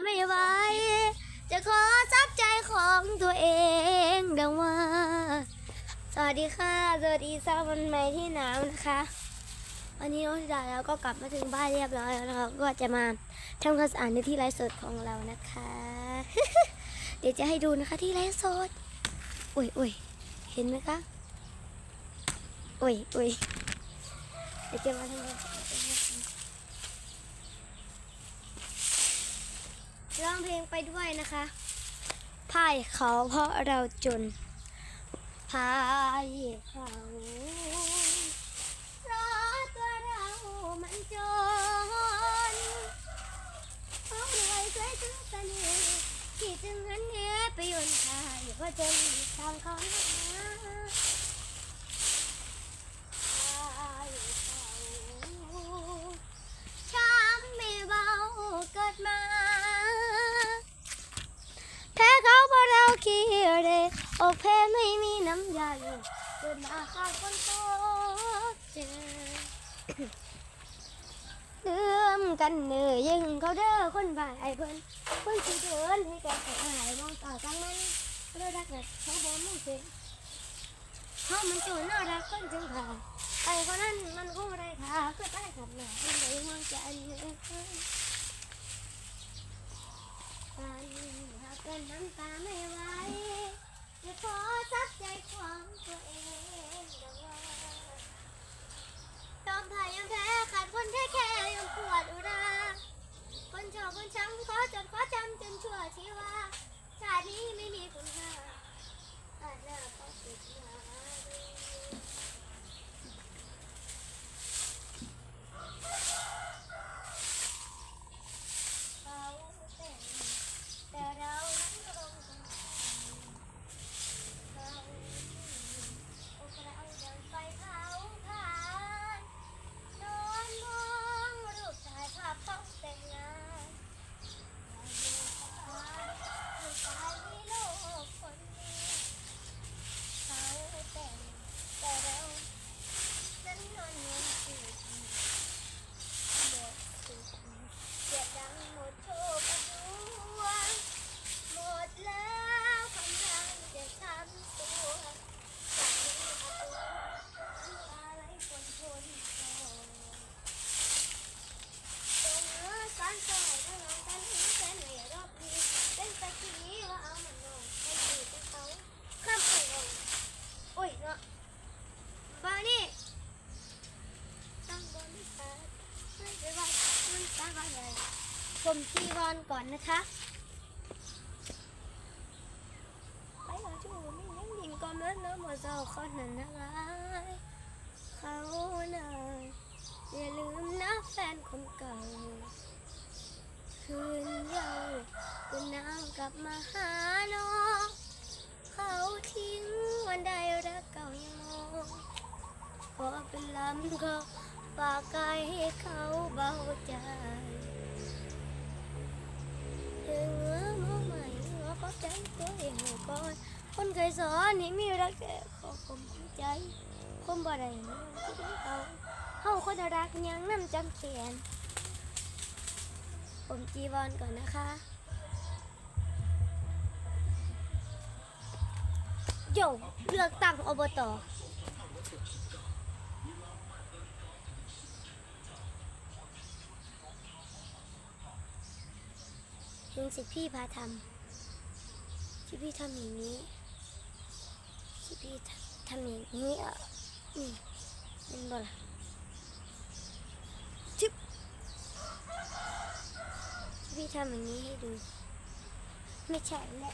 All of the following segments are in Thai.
ไม่ไหวจะขอซับใจของตัวเองดังว่า สวัสดีค่ะ สวัสดีสาววันใหม่ที่หนาวนะคะวันนี้น้องธิดาแล้วก็กลับมาถึงบ้านเรียบร้อยแล้วนะคะก็จะมาทำความสะอาดในที่ไลฟ์สดของเรานะคะ เดี๋ยวจะให้ดูนะคะที่ไลฟ์สดอุ้ยอุ้ยเห็นไหมคะอุ้ยอุ้ยเดี๋ยวจะมาทำความสะอาดกันนะคะ ร้องเพลงไปด้วยนะคะพ่ายเขาเพราะเราจนพ่ายเขาเพราะตัวเรามันจนเขารวยสวยถึงเสน่ห์ที่จึงหันเหไปยนทายเพราะจนทางเขาหาพ่ายเขาช้ำไม่เบาเกิดมา แพ้เขาเพราะเราขี้เหรอกแพ้ไม่มีน้ำยา เกิดมาขาดคนโตเจอเลื่อมกันเนื้อยังเขาเด้อคนบ่ายเพิ่นเพิ่นสิเดินให้แกเขาหายมองต่อจังมันเลือรักแบบเขาบอกไม่เป็นเขามันจูน่ารักคนจึงผ่าไอ้คนนั้นมันก็ไม่ได้ค่ะก็ได้กับหนาคนไหนมองใจเนื้อกันหากเป็นน้ำตาไม่ไหว จะขอซับใจของตัวเองดังว่ายอมแพ้ยอมแพ้ขาดคนแค่แค่ยอมปวดอุรา คนชอบคนช้ำขอจดขอจำจนชั่วชีวาชาตินี้ไม่มีคุณค่าอาจหน้าก็ติดมาเขาเป็นแต่เรานั้นก็ลงกันเขาโอ้เราเดินไปเขาผ่านนอนมองรูปถ่ายภาพต้องแต่งงานลูกชายมีโลกคนนี้เขาแต่งแต่เรานั้นนอนเงียบสุดหมดสุดเสียดังหมดโชคกระดวง หมดแล้วกำลังจะช้ำตัวจากนี้มาตัวน้ำตาไหลฝนทนโศกตรงเนื้อสารสอยถ้าลองกันหินแสนเหนื่อยรอบนี้เป็นสักทีว่าเอามันลงให้ดีกับเขาข้ามไปลงโอ้ยเนาะบ้านี่ตั้งบนฟ้าไม่ไปว่ามันตาบ้าเลย ผมจีวรก่อนนะคะไปหาจูนี่ยังยิงก็เมื่อเนื้อหมดเจ้าคนนั้นนะเขาน่ะอย่าลืมนะแฟนคนเก่า คืนเยาว์ก็นางกลับมาหาน้องเขาทิ้งวันใดรักเก่ายังมองพอเป็นลำก็ปากกายให้เขาเบาใจ เดือมองใหม่ว่าก็ใจตัวเองให้ก่อนคนเคยสอนให้มีรักแต่ขอคมใจคมบ่ได้ที่เขาเฮาคนรักยังนำจำเขียนผมจีวรก่อนนะคะโยเลือกตั้งอบต เห็นสิทธิ์พี่พาทำที่พี่ทำอย่างนี้ที่พี่ทำทำอย่างนี้อะนี่เป็นบ่ล่ะชิปที่พี่ทำอย่างนี้ให้ดู ไม่ใช่และ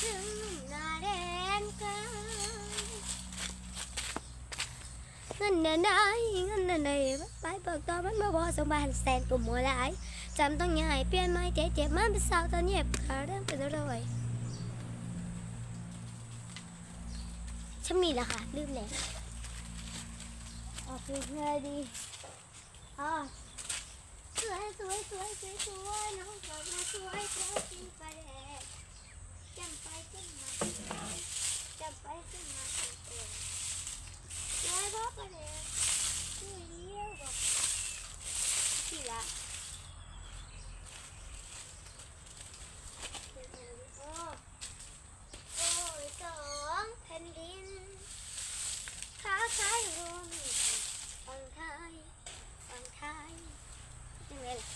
ถึงหน้าแดงกันเงินเนไหนเงินเดนไหนไปเบิกตอนมันมาบอสองบานแสนกว่มัวหลายจำต้องใหญ่เปลี่ยนไม่เจ็บเจ็บมันเป็นสาวตอนเย็บขาเริ่มเป็นรอยฉันมีแล้วค่ะลืมเลยวออกเป็นยดีอ๋อสวยสวยสวยสวยสวยน้องกลับมาสวยสวยจริงปเด็ จำไปขึ้นมาเออสวยเพราะประเด็นสวยเลี้ยวบอกที่ละ โอ้โอ้ยสองแผ่นดินค้าขายรวมฝั่งไทยฝั่งไทยยังไงล่ะ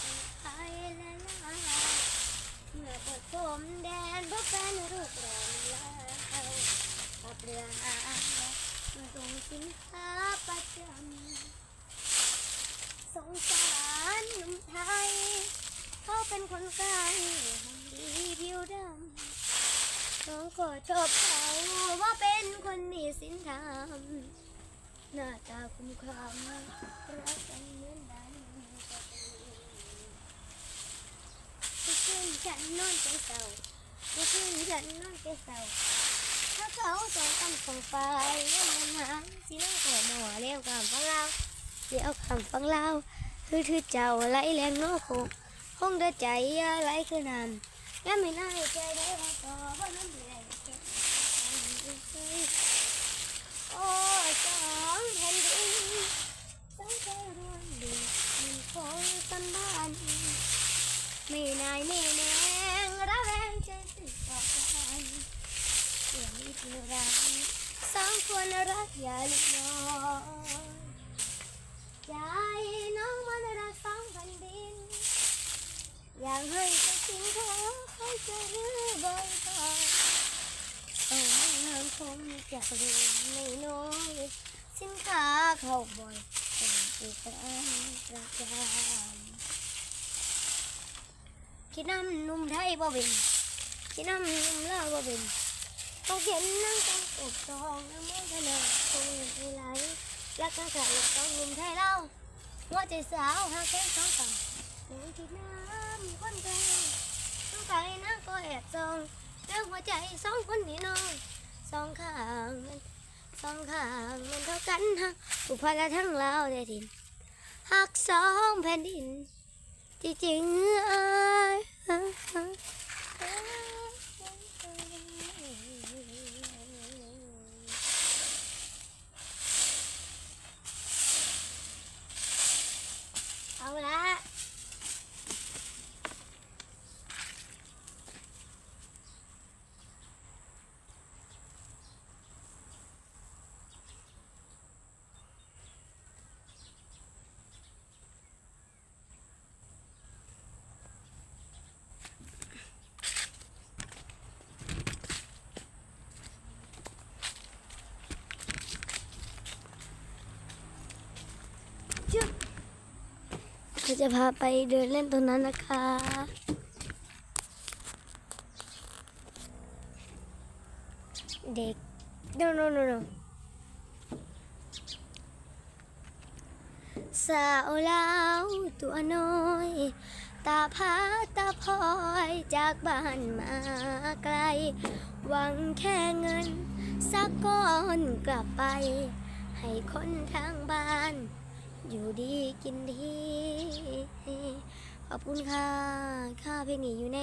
ฝั่งไทยละลาลาเมื่อเปิดผมแดนพบแฟนรูปรองลาขับเรือหาเมื่อส่งสินค้าประจำสงสารหนุ่มไทย เป็นคนกลดีผิวดำน้องก็ชอบเขาว่าเป็นคนมีศีลธรรมหน้าตาคุ้มคำรักกันเหมือนดันก็ขึ้นฉันนอนใจเศร้าก็ขึ้นฉันนอนใจเศร้าถ้าเขาสองกันส่งไปแล้วมันหาสิน้องก็หมอเลี้ยวคำฟังเราเลี้ยวคำฟังเราคือถือเจ้าไหลแรงโน้คง คงได้ใจอะไรคือนานยังไม่น่าใจได้ว่าต่อว่าน้ำแรงเก็บโอ้สองแผ่นดินสองใจรวนดีมันคงสันบ้านไม่นายไม่แนงระแวงใจติดต่อกันเสียงอีกรายสองคนรักอย่าลุกน้อยใจ อยากให้เธอทิ้งเขาให้เจอบ่อยๆต้องงานคงจะเรียนไม่น้อยสินค้าเข้าบ่อยเป็นอีกอันประจำคิดน้ำนุ่มไทยบ่เป็นคิดน้ำนุ่มลาวบ่เป็นต้องเขียนนั่งต้องอบทองน้ำมันขนาดคงม่ไหลรักกันใส่ต้องนุ่มไทยเล่าหัวใจสาวหาแค่สองฝั่งหนูคิดน้ำ คนไกลต้องไปนะก็แอบจองเรื่องหัวใจสองคนนี่น้องสองข้างมันสองข้างมันเท่ากันฮะผูกพันและทั้งเราได้ดินหักสองแผ่นดินจริงๆเอ้ยเอาละ จึ๊บเราจะพาไปเดินเล่นตรงนั้นนะคะ เด็ก no no no no สาวลาวตัวน้อย ตาพาตาพอยจากบ้านมาไกล หวังแค่เงิน สักก้อนกลับไป ให้คนทางบ้าน อยู่ดีกินดี ขอบคุณค่ะ ค่าเพลงนี้อยู่ใน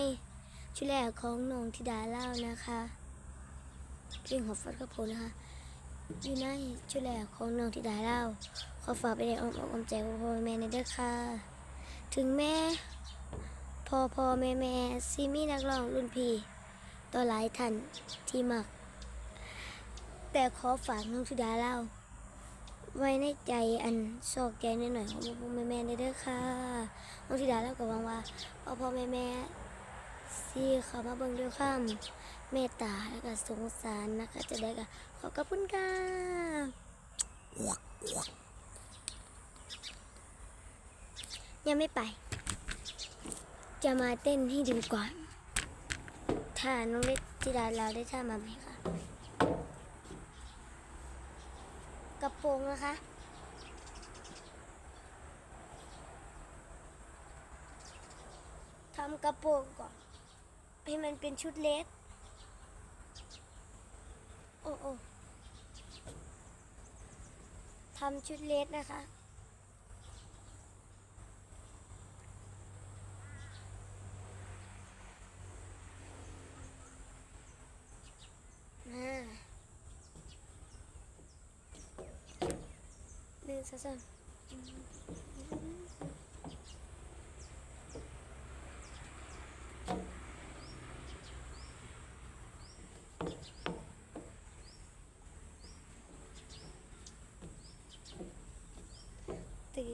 ชุดแรกของน้องธิดาเล่านะคะ เพลงของฟัดกระโปนะคะ อยู่ในชุดแรกของน้องธิดาเล่า ขอฝากไปในอ้อมอกอ้อมใจของพ่อแม่ในเด้อค่ะ ถึงแม่พ่อพ่อแม่แม่ซีมีนักร้องรุ่นพี่ต่อหลายท่านที่มัก แต่ขอฝากน้องธิดาเล่า ไว้ในใจอันโศกใจนิดหน่อยของพ่อแม่แม่ได้เด้อค่ะน้องธิดาเล่ากับวังว่าพ่อพ่อแม่แม่ซีเขามาเบิ่งด้วยความเมตตาและก็สงสารนะคะ จะได้ก็ขอบคุณค่ะยังไม่ไป จะมาเต้นให้ดูก่อนถ้าน้องเล็กธิดาเราได้ท่ามาไหม กระโปรงนะคะ ทำกระโปรงก่อน ให้มันเป็นชุดเล็ก โอ้โอ้ทำชุดเล็กนะคะ Sezen. Thank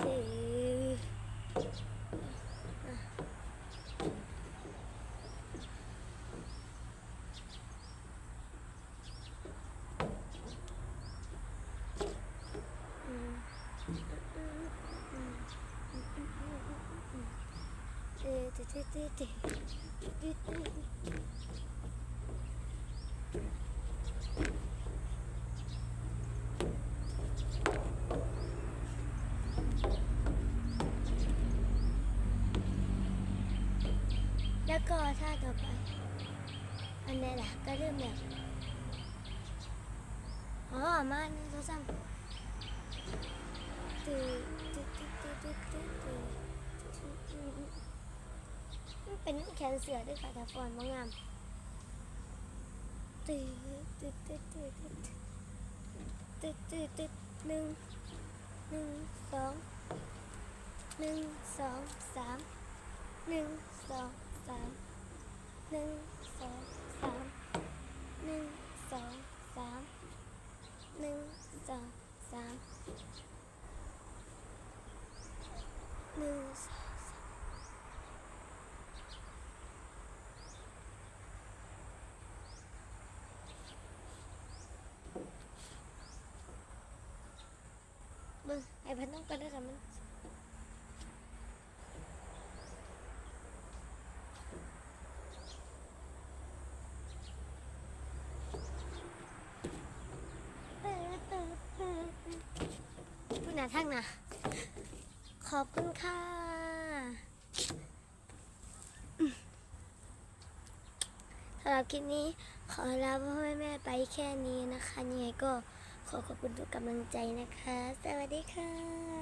you. แล้วก็ท่าต่อไป อันไหนล่ะก็เริ่มแบบอ๋อมาหนึ่งสองสามตื่นตื่นตื่นตื่นตื่นตื่นตื่นมัน เป็นแขนเสือด้วยค่ะแต่ฟอนว่างามตึ๊ดตึ๊ดตึ๊ดตึ๊ดตึ๊ดตึ๊ดตึ๊ดหนึ่งหนึ่งสองหนึ่งสองสามหนึ่งสองสามหนึ่งสองสามหนึ่งสองสามหนึ่งสองสามหนึ่ง เบึงไอ้พันต้องกันได้ค่ะมันพูดนาทั้งนะขอบคุณค่ะสำหรับคลิปนี้ขอลาพ่อแม่ไปแค่นี้นะคะยังไงก็ ขอขอบคุณทุกกำลังใจนะคะ สวัสดีค่ะ